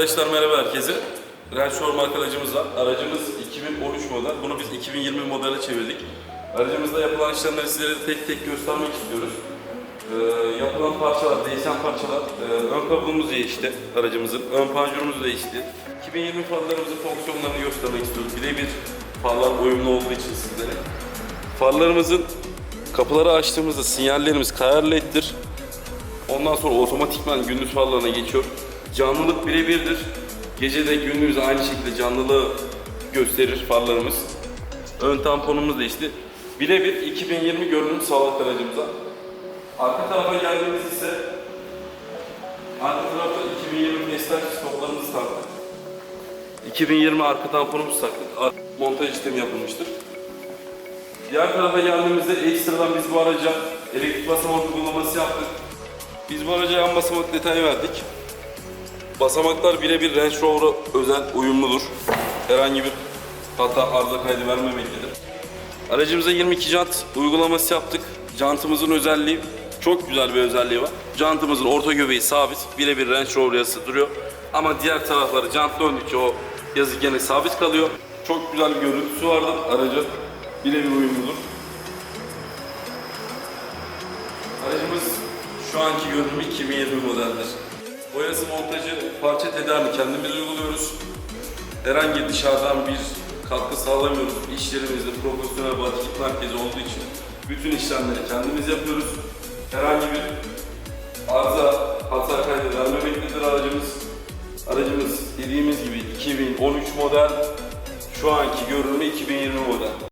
Arkadaşlar merhaba herkese. Range marka aracımız var. Aracımız 2013 model. Bunu biz 2020 modele çevirdik. Aracımızda yapılan işlemleri sizlere tek tek göstermek istiyoruz. Ee, yapılan parçalar, değişen parçalar. Ee, ön kabuğumuz değişti aracımızın. Ön panjurumuz değişti. 2020 farlarımızın fonksiyonlarını göstermek istiyoruz. Birebir farlar uyumlu olduğu için sizlere. Farlarımızın kapıları açtığımızda sinyallerimiz kayar leddir. Ondan sonra otomatikman gündüz farlarına geçiyor. Canlılık birebirdir. Gece de gündüz aynı şekilde canlılığı gösterir farlarımız. Ön tamponumuz değişti. Birebir 2020 görünüm sağladık aracımıza. Arka tarafa geldiğimiz ise arka tarafta 2020 destek stoplarımızı taktık. 2020 arka tamponumuzu taktık. Montaj işlemi yapılmıştır. Diğer tarafa geldiğimizde ekstradan biz bu araca elektrik basamak uygulaması yaptık. Biz bu araca yan basamak detayı verdik. Basamaklar birebir Range Rover'a özel uyumludur. Herhangi bir hata arıza kaydı vermemektedir. Aracımıza 22 jant uygulaması yaptık. Jantımızın özelliği çok güzel bir özelliği var. Jantımızın orta göbeği sabit. Birebir Range Rover yazısı duruyor. Ama diğer tarafları jant döndükçe o yazı gene sabit kalıyor. Çok güzel bir görüntüsü vardır aracın. Birebir uyumludur. Aracımız şu anki görünümü 2020 modeldir. Boyası montajı, parça tedarini kendimiz uyguluyoruz. Herhangi dışarıdan bir katkı sağlamıyoruz. İşlerimizde profesyonel batıklık merkezi olduğu için bütün işlemleri kendimiz yapıyoruz. Herhangi bir arıza, hata kaydı vermemektedir aracımız. Aracımız dediğimiz gibi 2013 model, şu anki görünümü 2020 model.